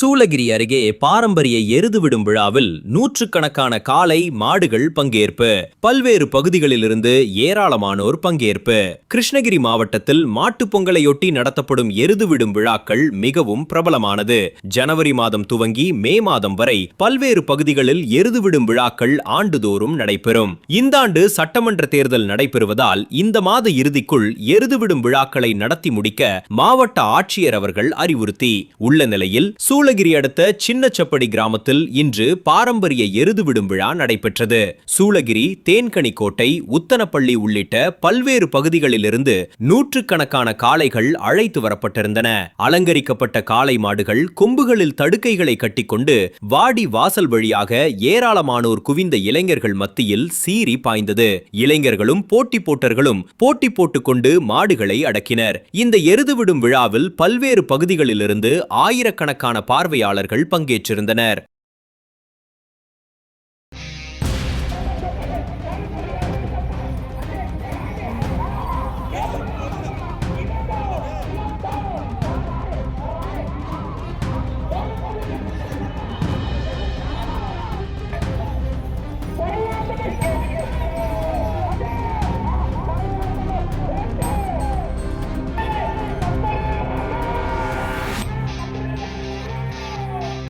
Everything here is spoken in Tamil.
சூளகிரி அருகே பாரம்பரிய எருது விடும் விழாவில் நூற்றுக்கணக்கான காளை மாடுகள் பங்கேற்பு. பல்வேறு பகுதிகளிலிருந்து ஏராளமானோர் பங்கேற்பு. கிருஷ்ணகிரி மாவட்டத்தில் மாட்டுப் பொங்கலையொட்டி நடத்தப்படும் எருது விடும் விழாக்கள் மிகவும் பிரபலமானது. ஜனவரி மாதம் துவங்கி மே மாதம் வரை பல்வேறு பகுதிகளில் எருது விடும் விழாக்கள் ஆண்டுதோறும் நடைபெறும். இந்த ஆண்டு சட்டமன்ற தேர்தல் நடைபெறுவதால் இந்த மாத இறுதிக்குள் எருது விடும் விழாக்களை நடத்தி முடிக்க மாவட்ட ஆட்சியர் அவர்கள் அறிவுறுத்தி. உள்ள நிலையில் சூளகிரி அடுத்த சின்னச்சப்படி கிராமத்தில் இன்று பாரம்பரிய எருது விடும் விழா நடைபெற்றது. சூளகிரி தேன்கனி கோட்டை உத்தனப்பள்ளி உள்ளிட்ட பல்வேறு பகுதிகளிலிருந்து நூற்றுக்கணக்கான காளைகள் அழைத்து வரப்பட்டிருந்தன. அலங்கரிக்கப்பட்ட காளை மாடுகள் கொம்புகளில் தடுக்கைகளை கட்டிக்கொண்டு வாடி வாசல் வழியாக ஏராளமானோர் குவிந்த இளைஞர்கள் மத்தியில் சீறி பாய்ந்தது. இளைஞர்களும் போட்டி போட்டர்களும் போட்டி போட்டுக்கொண்டு மாடுகளை அடக்கினர். இந்த எருது விடும் விழாவில் பல்வேறு பகுதிகளிலிருந்து ஆயிரக்கணக்கான பார்வையாளர்கள் பங்கேற்றிருந்தனர்.